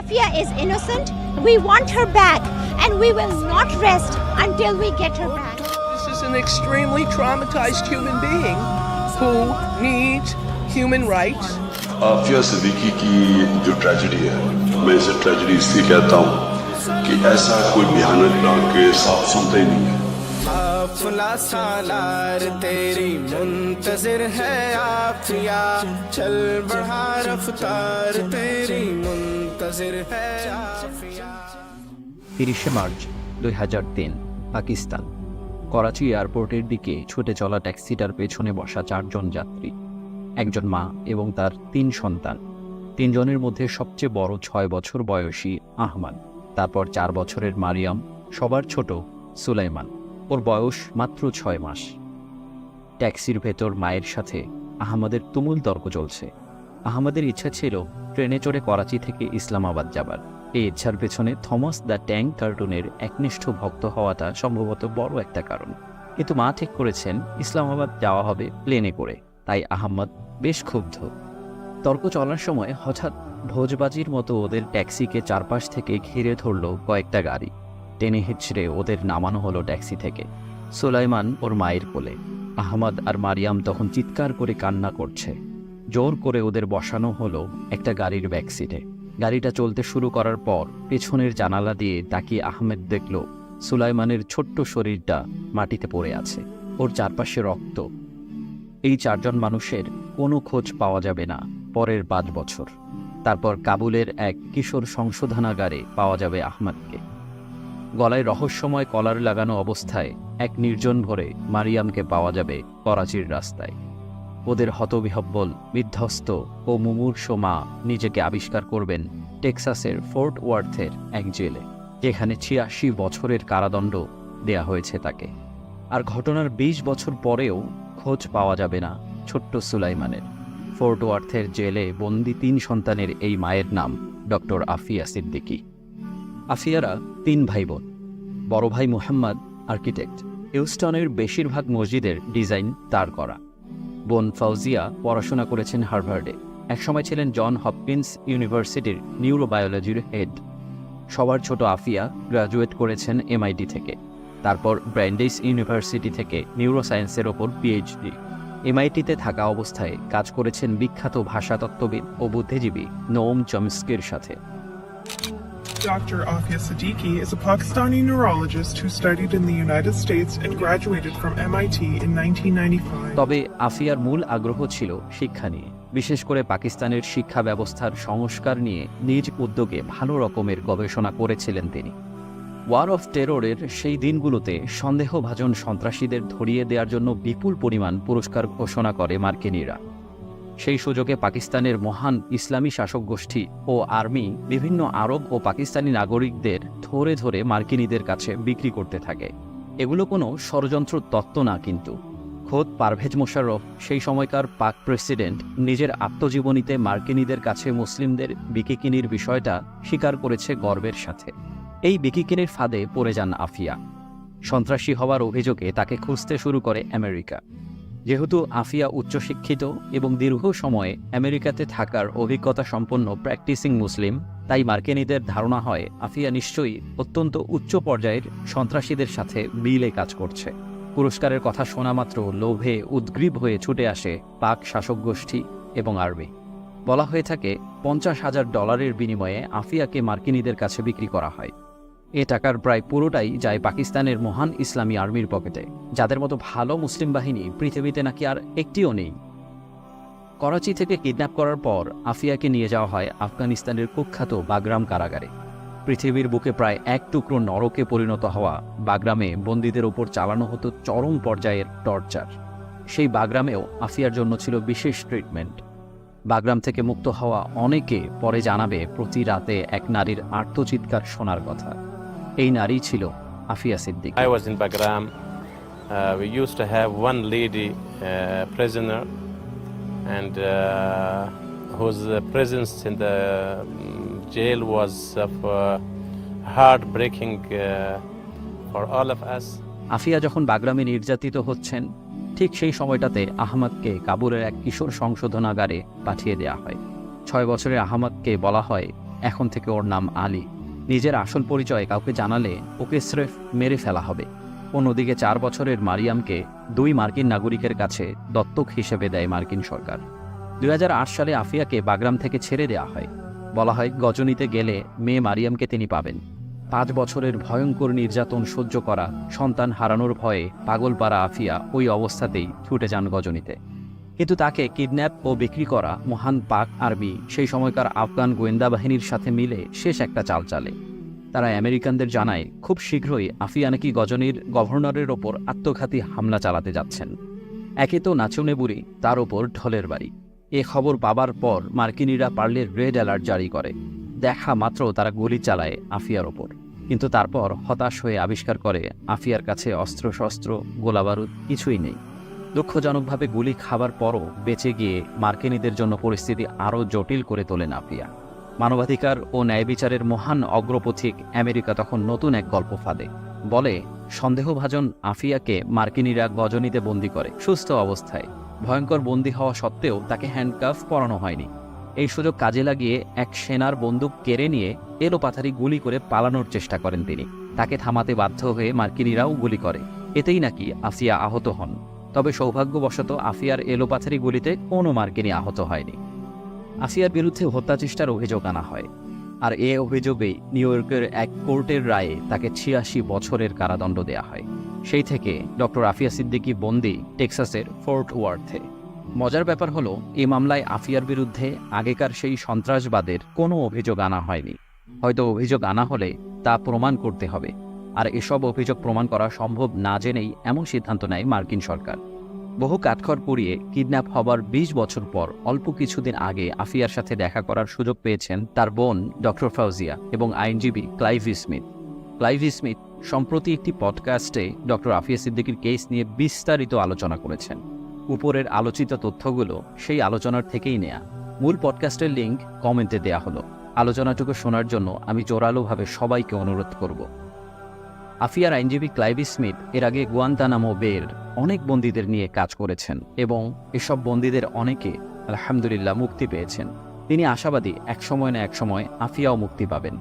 Afia is innocent. We want her back, and we will not rest until we get her back. This is an extremely traumatized human being who needs human rights. Aafia Siddiqui की जो tragedy है मैं इसे tragedy इसलिए कहता हूँ कि ऐसा कोई भयानक डाक केस आप सुनते ही नहीं है काफला सालार तेरी मुंतजिर है आफिया चल बढ़ा रफ्तार तेरी मुंतजिर है आफिया তিরিশে মার্চ দুই হাজার তিন, পাকিস্তান। করাচি এয়ারপোর্টের দিকে ছুটে চলা ট্যাক্সিটার পেছনে বসা চারজন যাত্রী। একজন মা এবং তার তিন সন্তান। তিনজনের মধ্যে সবচেয়ে বড় ছয় বছর বয়সী আহমান। তারপর চার বছরের মারিয়াম, সবার ছোট সুলাইমান। ওর বয়স মাত্র ছয় মাস। ট্যাক্সির ভেতর মায়ের সাথে আহমদের তুমুল তর্ক চলছে। আহমদের ইচ্ছা ছিল ট্রেনে চড়ে করাচি থেকে ইসলামাবাদ যাবার। এই ইচ্ছার পেছনে থমাস দ্য ট্যাঙ্ক কার্টুনের একনিষ্ঠ ভক্ত হওয়াটা সম্ভবত বড় একটা কারণ। কিন্তু মা ঠিক করেছেন, ইসলামাবাদ যাওয়া হবে প্লেনে করে। তাই আহম্মদ বেশ ক্ষুব্ধ। তর্ক চলার সময় হঠাৎ ভোজবাজির মতো ওদের ট্যাক্সিকে চারপাশ থেকে ঘিরে ধরল কয়েকটা গাড়ি। টেনে হিচড়ে ওদের নামানো হলো ট্যাক্সি থেকে। সুলাইমান ওর মায়ের কোলে। আহমদ আর মারিয়াম তখন চিৎকার করে কান্না করছে। জোর করে ওদের বসানো হলো একটা গাড়ির ব্যাক সিটে গাড়িটা চলতে শুরু করার পর পেছনের জানালা দিয়ে তাকিয়ে আহমেদ দেখল সুলাইমানের ছোট্ট শরীরটা মাটিতে পড়ে আছে। ওর চারপাশে রক্ত। এই চারজন মানুষের কোনো খোঁজ পাওয়া যাবে না পরের পাঁচ বছর। তারপর কাবুলের এক কিশোর সংশোধনাগারে পাওয়া যাবে আহমদকে। গলায় রহস্যময় কলার লাগানো অবস্থায় এক নির্জন ভরে মারিয়ামকে পাওয়া যাবে করাচির রাস্তায়। ওদের হতবিহব্বল, বিধ্বস্ত ও মুমূর্ষ মা নিজেকে আবিষ্কার করবেন টেক্সাসের ফোর্ট ওয়ার্থের এক জেলে, যেখানে ছিয়াশি বছরের কারাদণ্ড দেয়া হয়েছে তাকে। আর ঘটনার ২০ বছর পরেও খোঁজ পাওয়া যাবে না ছোট্ট সুলাইমানের। ফোর্ট ওয়ার্থের জেলে বন্দি তিন সন্তানের এই মায়ের নাম ডক্টর আফিয়া সিদ্দিকী। আফিয়ারা তিন ভাই বোন বড় ভাই মুহাম্মদ আর্কিটেক্ট। হিউস্টনের বেশিরভাগ মসজিদের ডিজাইন তার করা। বোন ফাউজিয়া পড়াশোনা করেছেন হার্ভার্ডে। একসময় ছিলেন জন হপকিন্স ইউনিভার্সিটির নিউরোবায়োলজির হেড। সবার ছোট আফিয়া গ্রাজুয়েট করেছেন এমআইটি থেকে। তারপর ব্র্যান্ডেইস ইউনিভার্সিটি থেকে নিউরোসায়েন্সের ওপর পিএইচডি। এমআইটিতে থাকা অবস্থায় কাজ করেছেন বিখ্যাত ভাষাতত্ত্ববিদ ও বুদ্ধিজীবী নোম চমস্কির সাথে। Dr. Afia Siddiqui is a Pakistani neurologist who studied in the United States and graduated from MIT in 1995. তবে আফিয়ার মূল আগ্রহ ছিল শিক্ষা নিয়ে, বিশেষ করে পাকিস্তানের শিক্ষা ব্যবস্থার সংস্কার নিয়ে নিজ উদ্যোগে ভালো রকমের গবেষণা করেছিলেন তিনি ওয়ার অফ টেররের সেই দিনগুলোতে সন্দেহভাজন সন্ত্রাসীদের ধরিয়ে দেওয়ার জন্য বিপুল পরিমাণ পুরস্কার ঘোষণা করে মার্কিনীরা সেই সুযোগে পাকিস্তানের মহান ইসলামী শাসক গোষ্ঠী ও আর্মি বিভিন্ন আরব ও পাকিস্তানি নাগরিকদের ধরে ধরে মার্কিনীদের কাছে বিক্রি করতে থাকে। এগুলো কোনো ষড়যন্ত্র তত্ত্ব না কিন্তু। খোদ পারভেজ মোশাররফ সেই সময়কার পাক প্রেসিডেন্ট নিজের আত্মজীবনীতে মার্কিনীদের কাছে মুসলিমদের বিকিকিনির বিষয়টা স্বীকার করেছে গর্বের সাথে। এই বিকিকিনির ফাঁদে পড়ে যান আফিয়া। সন্ত্রাসী হওয়ার অভিযোগে তাকে খুঁজতে শুরু করে আমেরিকা। যেহেতু আফিয়া উচ্চশিক্ষিত এবং দীর্ঘ সময়ে আমেরিকাতে থাকার অভিজ্ঞতা সম্পন্ন প্র্যাকটিসিং মুসলিম, তাই মার্কিনীদের ধারণা হয় আফিয়া নিশ্চয়ই অত্যন্ত উচ্চ পর্যায়ের সন্ত্রাসীদের সাথে মিলে কাজ করছে। পুরস্কারের কথা শোনা মাত্র লোভে উদ্গ্রীব হয়ে ছুটে আসে পাক শাসক গোষ্ঠী এবং আর্মি বলা হয়ে থাকে, পঞ্চাশ হাজার ডলারের বিনিময়ে আফিয়াকে মার্কিনীদের কাছে বিক্রি করা হয়। এ টাকার প্রায় পুরোটাই যায় পাকিস্তানের মহান ইসলামী আর্মির পকেটে, যাদের মতো ভালো মুসলিম বাহিনী পৃথিবীতে নাকি আর একটিও নেই। করাচি থেকে কিডন্যাপ করার পর আফিয়াকে নিয়ে যাওয়া হয় আফগানিস্তানের কুখ্যাত বাগরাম কারাগারে। পৃথিবীর বুকে প্রায় এক টুকরো নরকে পরিণত হওয়া বাগরামে বন্দীদের ওপর চালানো হতো চরম পর্যায়ের টর্চার। সেই বাগরামেও আফিয়ার জন্য ছিল বিশেষ ট্রিটমেন্ট। বাগরাম থেকে মুক্ত হওয়া অনেকে পরে জানাবে প্রতি রাতে এক নারীর আর্তচিৎকার শোনার কথা। এই নারী ছিল Aafia Siddique. I was in Bagram we used to have one lady prisoner and whose presence in the jail was of heartbreaking for all of us Aafia যখন বাগরামে নির্যাতিত হচ্ছেন ঠিক সেই সময়টাতে আহমদকে কাবুলের এক কিশোর সংশোধনাগারে পাঠিয়ে দেয়া হয়। ছয় বছরের আহমদকে বলা হয় এখন থেকে ওর নাম আলী। নিজের আসল পরিচয় কাউকে জানালে ওকে স্রেফ মেরে ফেলা হবে। অন্যদিকে চার বছরের মারিয়ামকে দুই মার্কিন নাগরিকের কাছে দত্তক হিসেবে দেয় মার্কিন সরকার। দুই হাজার আট সালে আফিয়াকে বাগরাম থেকে ছেড়ে দেওয়া হয়। বলা হয়, গজনীতে গেলে মেয়ে মারিয়ামকে তিনি পাবেন। পাঁচ বছরের ভয়ঙ্কর নির্যাতন সহ্য করা, সন্তান হারানোর ভয়ে পাগলপাড়া আফিয়া ওই অবস্থাতেই ছুটে যান গজনীতে। কিন্তু তাকে কিডন্যাপ ও বিক্রি করা মহান পাক আর্মি, সেই সময়কার আফগান গোয়েন্দা বাহিনীর সাথে মিলে শেষ একটা চাল চালে। তারা আমেরিকানদের জানায়, খুব শীঘ্রই আফিয়া নাকি গজনীর গভর্নরের ওপর আত্মঘাতী হামলা চালাতে যাচ্ছেন। একে তো নাচনে বুড়ি, তার ওপর ঢলের বাড়ি। এ খবর পাবার পর মার্কিনীরা পারলে রেড অ্যালার্ট জারি করে। দেখা মাত্র তারা গুলি চালায় আফিয়ার ওপর। কিন্তু তারপর হতাশ হয়ে আবিষ্কার করে আফিয়ার কাছে অস্ত্রশস্ত্র, গোলাবারুদ কিছুই নেই। দুঃখজনকভাবে গুলি খাবার পরও বেঁচে গিয়ে মার্কিনীদের জন্য পরিস্থিতি আরও জটিল করে তোলেন আফিয়া মানবাধিকার ও ন্যায় বিচারের মহান অগ্রপথিক আমেরিকা তখন নতুন এক গল্প ফাঁদে। বলে, সন্দেহভাজন আফিয়াকে মার্কিনীরা গজনীতে বন্দি করে, সুস্থ অবস্থায়। ভয়ঙ্কর বন্দি হওয়া সত্ত্বেও তাকে হ্যান্ডকাফ পরানো হয়নি। এই সুযোগ কাজে লাগিয়ে এক সেনার বন্দুক কেড়ে নিয়ে এলোপাথারি গুলি করে পালানোর চেষ্টা করেন তিনি। তাকে থামাতে বাধ্য হয়ে মার্কিনীরাও গুলি করে। এতেই নাকি আফিয়া আহত হন। তবে সৌভাগ্যবশত আফিয়ার এলোপাথারি গুলিতে কোনো মার্কিনী আহত হয়নি। আফিয়ার বিরুদ্ধে হত্যাচেষ্টার অভিযোগ আনা হয়, আর এ অভিযোগেই নিউ ইয়র্কের এক কোর্টের রায়ে তাকে ছিয়াশি বছরের কারাদণ্ড দেয়া হয়। সেই থেকে ডক্টর আফিয়া সিদ্দিকী বন্দি টেক্সাসের ফোর্ট ওয়ার্থে। মজার ব্যাপার হলো, এই মামলায় আফিয়ার বিরুদ্ধে আগেকার সেই সন্ত্রাসবাদের কোনো অভিযোগ আনা হয়নি। হয়তো অভিযোগ আনা হলে তা প্রমাণ করতে হবে। আর এসব অভিযোগ প্রমাণ করা সম্ভব না জেনেই এমন সিদ্ধান্ত নেয় মার্কিন সরকার। বহু কাঠখড় পুড়িয়ে কিডন্যাপ হবার ২০ বছর পর অল্প কিছুদিন আগে আফিয়ার সাথে দেখা করার সুযোগ পেয়েছেন তার বোন ডক্টর ফাউজিয়া এবং আইনজীবী ক্লাইভ স্মিথ। ক্লাইভ স্মিথ সম্প্রতি একটি পডকাস্টে ডক্টর আফিয়া সিদ্দিকির কেস নিয়ে বিস্তারিত আলোচনা করেছেন। উপরের আলোচিত তথ্যগুলো সেই আলোচনার থেকেই নেয়া। মূল পডকাস্টের লিঙ্ক কমেন্টে দেয়া হলো। আলোচনাটুকু শোনার জন্য আমি জোরালোভাবে সবাইকে অনুরোধ করব। আফিয়ার আইনজীবী ক্লাইভি স্মিথ এর আগে গুয়ান্তানামো বের অনেক বন্দীদের নিয়ে কাজ করেছেন এবং এসব বন্দীদের অনেকে, আলহামদুলিল্লাহ, মুক্তি পেয়েছেন। তিনি আশাবাদী একসময় না একসময় আফিয়াও মুক্তি পাবেন।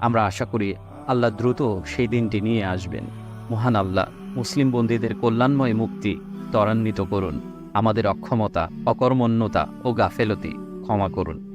আমরা আশা করি আল্লাহ দ্রুত সেই দিনটি নিয়ে আসবেন। মহান আল্লাহ, মুসলিম বন্দীদের কল্যাণময় মুক্তি ত্বরান্বিত করুন। আমাদের অক্ষমতা, অকর্মণ্যতা ও গাফেলতি ক্ষমা করুন।